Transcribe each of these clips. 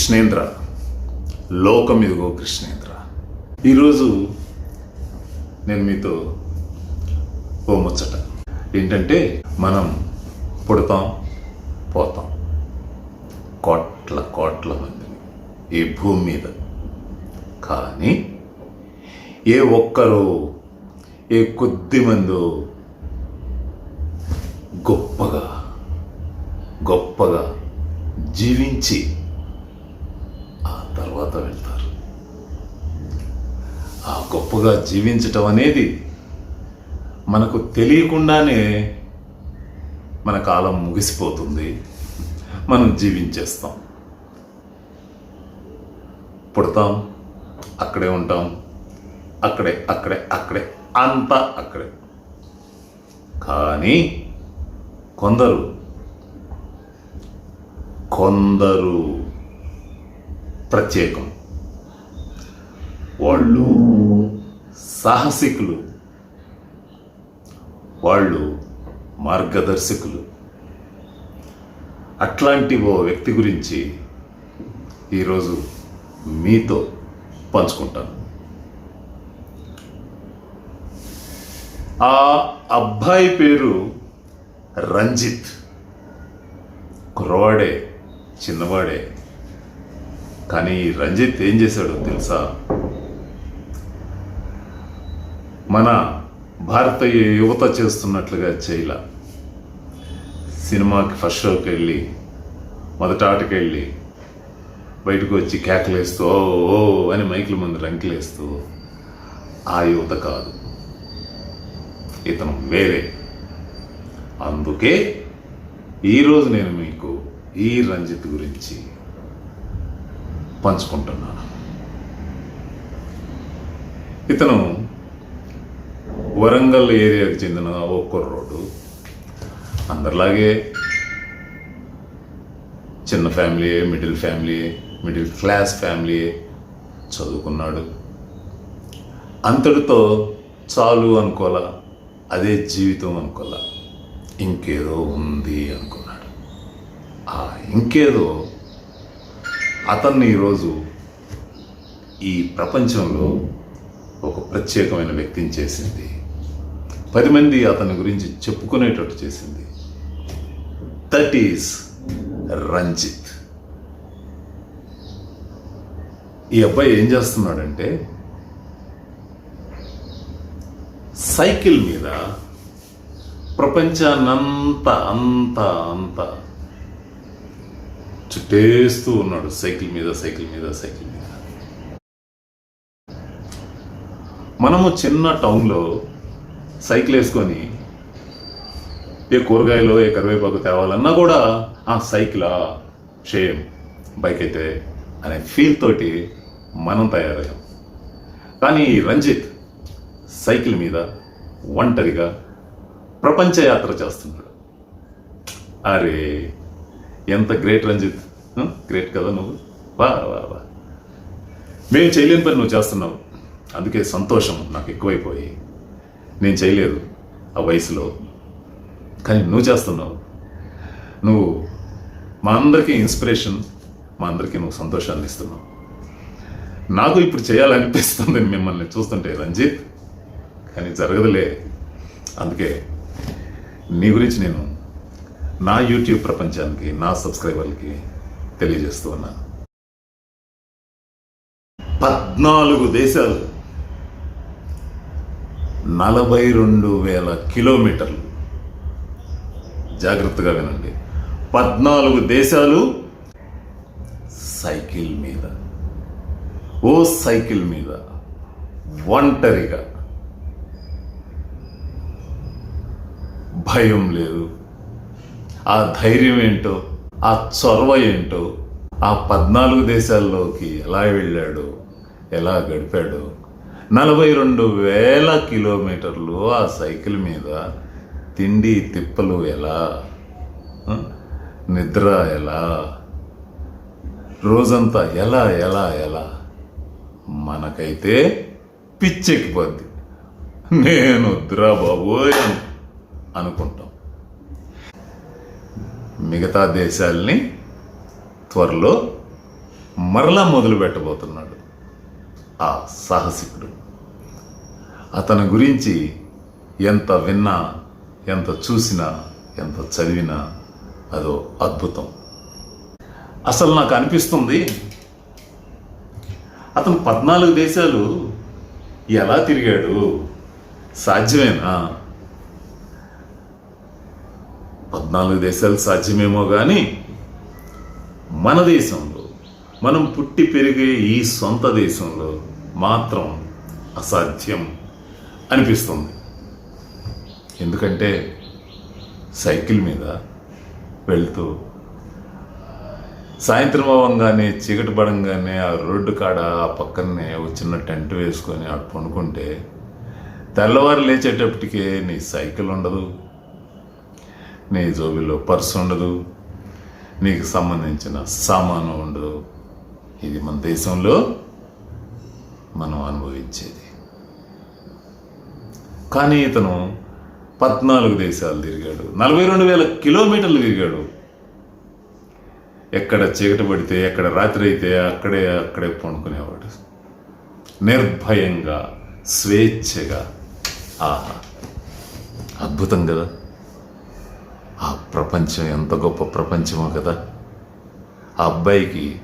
కృష్ణేంద్ర. లోకం ఇదిగో కృష్ణేంద్ర. ఈరోజు నేను మీతో ఓ ముచ్చట. ఏంటంటే మనం పుడతాం పోతాం. కోట్ల కోట్ల మందిని ఈ భూమి మీద. కానీ ఏ ఒక్కరో ఏ కొద్ది మందో గొప్పగా గొప్పగా జీవించి తర్వాత వెళ్తారు. ఆ గొప్పగా జీవించటం అనేది మనకు తెలియకుండానే మన కాలం ముగిసిపోతుంది. మనం జీవించేస్తాం. పుడతాం అక్కడే ఉంటాం. అక్కడే అక్కడే అక్కడే అంతా అక్కడే. కానీ కొందరు కొందరు ప్రత్యేకం. వాళ్ళు సాహసికులు. వాళ్ళు మార్గదర్శకులు. అట్లాంటి ఓ వ్యక్తి గురించి ఈరోజు మీతో పంచుకుంటాను. ఆ అబ్బాయి పేరు రంజిత్. కుర్రవాడే చిన్నవాడే. కానీ రంజిత్ ఏం చేశాడో తెలుసా? మన భారతీయ యువత చేస్తున్నట్లుగా చేయలా. సినిమాకి ఫస్ట్ షోకి వెళ్ళి మొదట ఆటకి వెళ్ళి బయటకు వచ్చి కేకలేస్తూ ఓ ఓ అని మైకుల ముందు రంకిలేస్తూ ఆ యువత కాదు. ఇతను వేరే. అందుకే ఈరోజు నేను మీకు ఈ రంజిత్ గురించి పంచుకుంటున్నాను. ఇతను వరంగల్ ఏరియాకి చెందిన ఓ కుర్రోడు. అందరిలాగే చిన్న family middle family middle class family చదువుకున్నాడు. అంతటితో చాలు అనుకోలా అదే జీవితం అనుకోలా. ఇంకేదో ఉంది అనుకున్నాడు. ఆ ఇంకేదో అతన్ని ఈరోజు ఈ ప్రపంచంలో ఒక ప్రత్యేకమైన వ్యక్తిని చేసింది. పది మంది అతని గురించి చెప్పుకునేటట్టు చేసింది. దట్ ఈస్ రంజిత్ ఈ అబ్బాయి ఏం చేస్తున్నాడంటే సైకిల్ మీద ప్రపంచాన్నంత అంత అంత చుట్టేస్తూ ఉన్నాడు. సైకిల్ మీద సైకిల్ మీద సైకిల్ మీద. మనము చిన్న టౌన్లో సైకిల్ వేసుకొని ఏ కూరగాయలు ఏ కరివేపాకు తేవాలన్నా కూడా ఆ సైకిలా? షేమ్ బైక్ అయితే అనే ఫీల్ తోటి మనం తయారయ్యాం. కానీ రంజిత్ సైకిల్ మీద ఒంటరిగా ప్రపంచ యాత్ర చేస్తున్నాడు. అరే! ఎంత గ్రేట్ రంజిత్? గ్రేట్ కదా నువ్వు? వా వా వా. మేము చేయలేని పని నువ్వు చేస్తున్నావు. అందుకే సంతోషం నాకు ఎక్కువైపోయి. నేను చేయలేదు ఆ వయసులో. కానీ నువ్వు చేస్తున్నావు. నువ్వు మా అందరికీ ఇన్స్పిరేషన్ మా అందరికీ నువ్వు సంతోషాన్ని ఇస్తున్నావు. నాకు ఇప్పుడు చేయాలనిపిస్తుంది మిమ్మల్ని చూస్తుంటే రంజిత్. కానీ జరగదులే. అందుకే నీ గురించి నేను నా యూట్యూబ్ ప్రపంచానికి నా సబ్స్క్రైబర్లకి తెలియజేస్తూ ఉన్నాను పద్నాలుగు దేశాలు నలభై రెండు వేల కిలోమీటర్లు. జాగ్రత్తగా వినండి. పద్నాలుగు దేశాలు సైకిల్ మీద. ఓ సైకిల్ మీద ఒంటరిగా. భయం లేదు. ఆ ధైర్యం ఏంటో ఆ చొరవ ఏంటో ఆ పద్నాలుగు దేశాల్లోకి ఎలా వెళ్ళాడు ఎలా గడిపాడు నలభై రెండు వేల కిలోమీటర్లు ఆ సైకిల్ మీద తిండి తిప్పలు ఎలా నిద్ర ఎలా రోజంతా ఎలా ఎలా ఎలా మనకైతే పిచ్చెక్కిపోద్ది. నేను వద్దురా బాబోయ్ అనుకుంటాం. మిగతా దేశాల్ని త్వరలో మరలా మొదలు పెట్టబోతున్నాడు ఆ సాహసికుడు. అతని గురించి ఎంత విన్నా ఎంత చూసినా ఎంత చదివినా అదో అద్భుతం. అసలు నాకు అనిపిస్తుంది అతను పద్నాలుగు దేశాలు ఎలా తిరిగాడు? సాధ్యమేనా? పద్నాలుగు దేశాలు సాధ్యమేమో కానీ మన దేశంలో మనం పుట్టి పెరిగే ఈ సొంత దేశంలో మాత్రం అసాధ్యం అనిపిస్తుంది. ఎందుకంటే సైకిల్ మీద వెళ్తూ సాయంత్రం అవ్వంగానే చీకటి పడంగానే ఆ రోడ్డు కాడ ఆ పక్కనే ఒక చిన్న టెంట్ వేసుకొని అటు పండుకుంటే తెల్లవారు లేచేటప్పటికే నీ సైకిల్ ఉండదు. నీ జోబిలో పర్స్ ఉండదు నీకు సంబంధించిన సామాను ఉండదు. ఇది మన దేశంలో మనం అనుభవించేది. కానీ ఇతను పద్నాలుగు దేశాలు తిరిగాడు నలభై రెండు వేల కిలోమీటర్లు తిరిగాడు. ఎక్కడ చీకటి పడితే ఎక్కడ రాత్రి అయితే అక్కడే అక్కడే పండుకునేవాడు. నిర్భయంగా స్వేచ్ఛగా ఆహా అద్భుతం కదా? ఆ ప్రపంచం ఎంత గొప్ప ప్రపంచమో కదా. ఆ అబ్బాయికి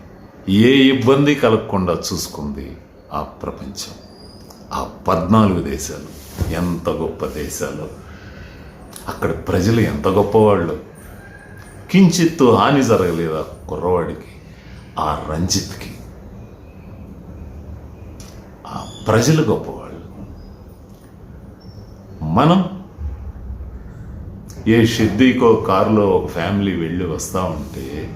ఏ ఇబ్బంది కలగకుండా చూసుకుంది ఆ ప్రపంచం. ఆ పద్నాలుగు దేశాలు ఎంత గొప్ప దేశాలు. అక్కడ ప్రజలు ఎంత గొప్పవాళ్ళు. కించిత్తు హాని జరగలేదు ఆ కుర్రవాడికి ఆ రంజిత్కి. ఆ ప్రజలు గొప్పవాళ్ళు. మనం ఏ షిద్దీకో కారులో ఒక ఫ్యామిలీ వెళ్ళి వస్తూ ఉంటే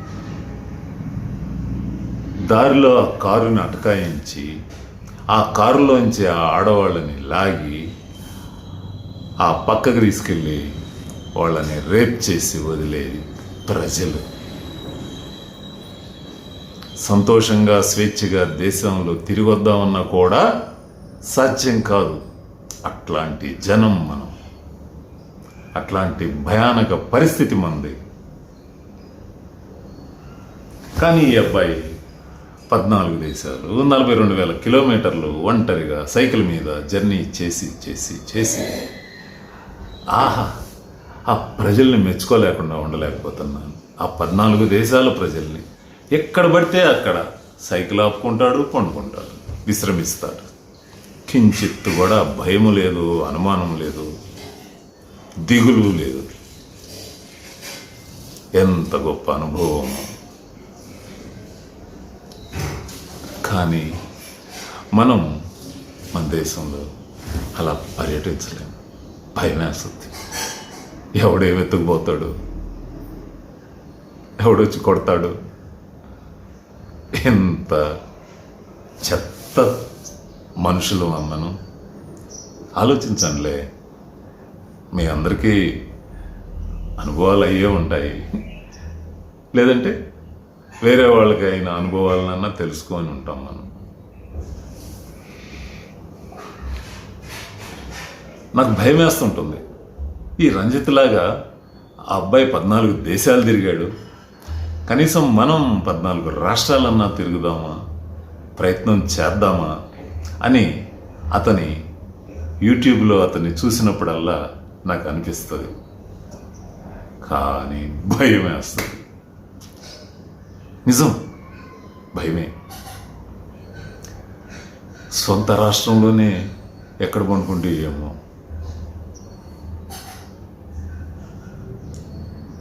దారిలో ఆ కారుని అటకాయించి ఆ కారులోంచి ఆ ఆడవాళ్ళని లాగి ఆ పక్కకు తీసుకెళ్ళి వాళ్ళని రేప్ చేసి వదిలేది ప్రజలు. సంతోషంగా స్వేచ్ఛగా దేశంలో తిరిగి వద్దామన్నా కూడా సాధ్యం కాదు. అట్లాంటి జనం మనం. అట్లాంటి భయానక పరిస్థితి మంది. కానీ ఈ అబ్బాయి పద్నాలుగు దేశాలు నలభై రెండు వేల కిలోమీటర్లు ఒంటరిగా సైకిల్ మీద జర్నీ చేసి చేసి చేసి ఆహా ఆ ప్రజల్ని మెచ్చుకోలేకుండా ఉండలేకపోతున్నాను. ఆ పద్నాలుగు దేశాల ప్రజల్ని ఎక్కడ పడితే అక్కడ సైకిల్ ఆపుకుంటాడు పండుకుంటాడు విశ్రమిస్తాడు. కించిత్తు కూడా భయము లేదు అనుమానం లేదు. దిగులు లేదు. ఎంత గొప్ప అనుభవం. కానీ మనం మన దేశంలో అలా పర్యటించలేము భయమేస్తుంది ఎవడే వెతుకుపోతాడు ఎవడొచ్చి కొడతాడు? ఎంత చెత్త మనుషులు అమ్మను ఆలోచించండిలే. మీ అందరికీ అనుభవాలు అయ్యే ఉంటాయి. లేదంటే వేరే వాళ్ళకి అయిన అనుభవాలనన్నా తెలుసుకొని ఉంటాం మనం. నాకు భయం వేస్తుంటుంది ఈ రంజిత్ లాగా ఆ అబ్బాయి పద్నాలుగు దేశాలు తిరిగాడు. కనీసం మనం పద్నాలుగు రాష్ట్రాలన్నా తిరుగుదామా ప్రయత్నం చేద్దామా అని అతని యూట్యూబ్లో అతన్ని చూసినప్పుడల్లా నాకు అనిపిస్తుంది కానీ భయం వేస్తుంది నిజం భయమే. సొంత రాష్ట్రంలోనే ఎక్కడ పనుకుంటే ఏమో.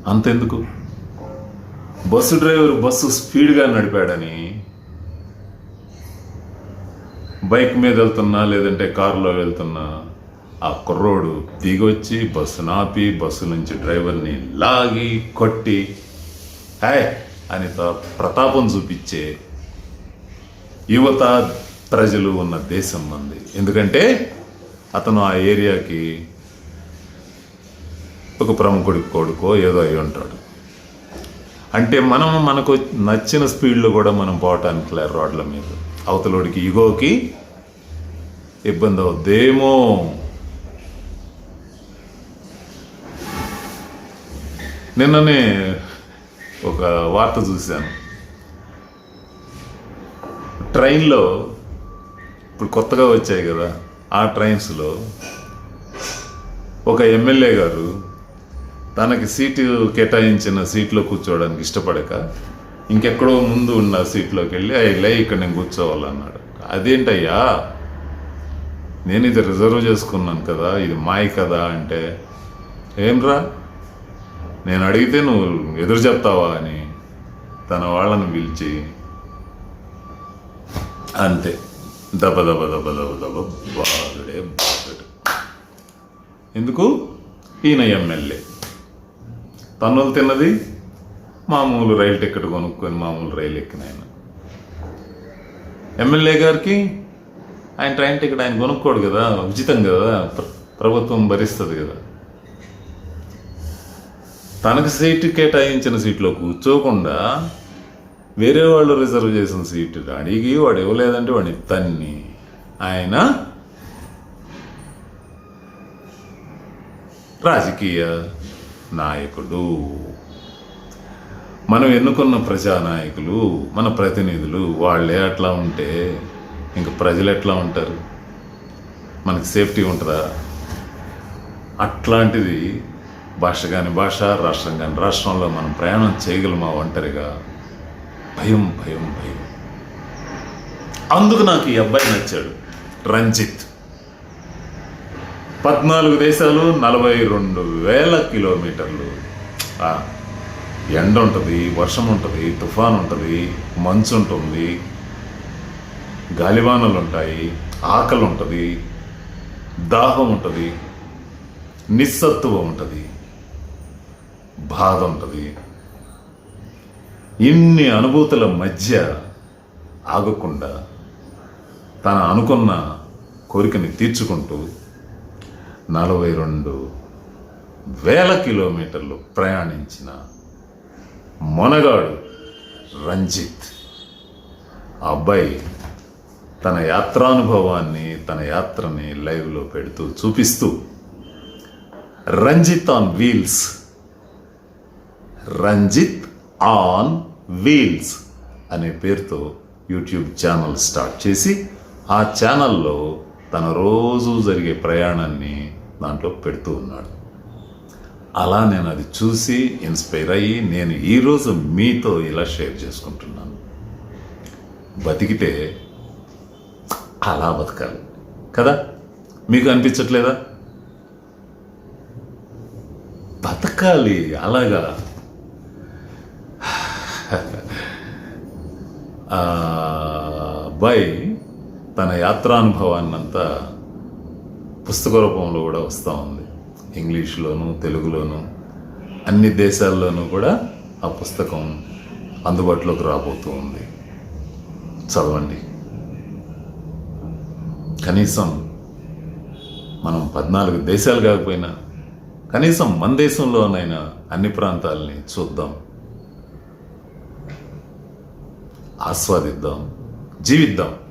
అంతెందుకు? బస్సు డ్రైవర్ బస్సు స్పీడ్గా నడిపాడని బైక్ మీద వెళ్తున్నా లేదంటే కారులో వెళ్తున్నా ఆ కుర్రోడు దిగొచ్చి బస్సు నాపి బస్సు నుంచి డ్రైవర్ని లాగి కొట్టి హాయ్ అని త- ప్రతాపం చూపించే యువత ప్రజలు ఉన్న దేశం మంది ఎందుకంటే అతను ఆ ఏరియాకి ఒక ప్రముఖుడి కొడుకో ఏదో అయి ఉంటాడు. అంటే మనం మనకు నచ్చిన స్పీడ్లో కూడా మనం పోవటానికి లేదు రోడ్ల మీద. అవతలోడికి ఇగోకి ఇబ్బంది అవుద్దేమో. నిన్ననే ఒక వార్త చూశాను. ట్రైన్లో ఇప్పుడు కొత్తగా వచ్చాయి కదా ఆ ట్రైన్స్లో ఒక ఎమ్మెల్యే గారు తనకి సీటు కేటాయించిన సీట్లో కూర్చోవడానికి ఇష్టపడక ఇంకెక్కడో ముందు ఉన్న సీట్లోకి వెళ్ళి అయ్యలే ఇక్కడ నేను కూర్చోవాలన్నాడు. అదేంటయ్యా? నేను ఇది రిజర్వ్ చేసుకున్నాను కదా ఇది మాయ కదా అంటే ఏంరా? నేను అడిగితే నువ్వు ఎదురు చెప్తావా అని తన వాళ్ళని పిలిచి అంతే. దబ దబ దబ దబ దబ బాధుడే బాధుడు ఎందుకు? ఈయన ఎమ్మెల్యే. తన్నులు తిన్నది? మామూలు రైలు టికెట్ కొనుక్కొని మామూలు రైలు ఎక్కిన ఆయన. ఎమ్మెల్యే గారికి ఆయన ట్రైన్ టికెట్ ఆయన కొనుక్కోడు కదా ఉచితం కదా ప్రభుత్వం భరిస్తుంది కదా. తనకు సీటు కేటాయించిన సీట్లో కూర్చోకుండా వేరే వాళ్ళు రిజర్వ్ చేసిన సీటు అడిగి వాడు ఇవ్వలేదంటే వాడిని తన్ని. ఆయన రాజకీయ నాయకుడు. మనం ఎన్నుకున్న ప్రజానాయకులు మన ప్రతినిధులు వాళ్ళే అట్లా ఉంటే ఇంక ప్రజలు ఎట్లా ఉంటారు? మనకి సేఫ్టీ ఉంటుందా? అట్లాంటిది భాష కాని భాష రాష్ట్రం కాని రాష్ట్రంలో మనం ప్రయాణం చేయగలమా ఒంటరిగా? భయం భయం భయం. అందుకు నాకు ఈ అబ్బాయి నచ్చాడు. రంజిత్. పద్నాలుగు దేశాలు నలభై రెండు వేల కిలోమీటర్లు. ఎండ ఉంటుంది వర్షం ఉంటుంది తుఫాన్ ఉంటుంది మంచు ఉంటుంది గాలివానలు ఉంటాయి ఆకలి ఉంటుంది దాహం ఉంటుంది నిస్సత్తువ ఉంటుంది. బాధ ఉంటుంది ఇన్ని అనుభూతుల మధ్య ఆగకుండా తన అనుకున్న కోరికని తీర్చుకుంటూ నలభై రెండు వేల కిలోమీటర్లు ప్రయాణించిన మొనగాడు రంజిత్. ఆ అబ్బాయి తన యాత్రానుభవాన్ని తన యాత్రని లైవ్లో పెడుతూ చూపిస్తూ Ranjit on wheels Ranjit on wheels అనే పేరుతో యూట్యూబ్ ఛానల్ స్టార్ట్ చేసి ఆ ఛానల్లో తన రోజు జరిగే ప్రయాణాన్ని దాంట్లో పెడుతూ ఉన్నాడు. అలా నేను అది చూసి ఇన్స్పైర్ అయ్యి నేను ఈరోజు మీతో ఇలా షేర్ చేసుకుంటున్నాను. బతికితే అలా బతకాలి. కదా? మీకు అనిపించట్లేదా? బతకాలి అలాగా. అబ్బాయి తన యాత్రానుభవాన్నంతా పుస్తక రూపంలో కూడా వస్తూ ఉంది. ఇంగ్లీష్లోను తెలుగులోను అన్ని దేశాల్లోనూ కూడా ఆ పుస్తకం అందుబాటులోకి రాబోతూ ఉంది. చదవండి. కనీసం మనం పద్నాలుగు దేశాలు కాకపోయినా కనీసం మన దేశంలోనైనా అన్ని ప్రాంతాలని చూద్దాం. ఆస్వాదిద్దాం జీవిద్దాం.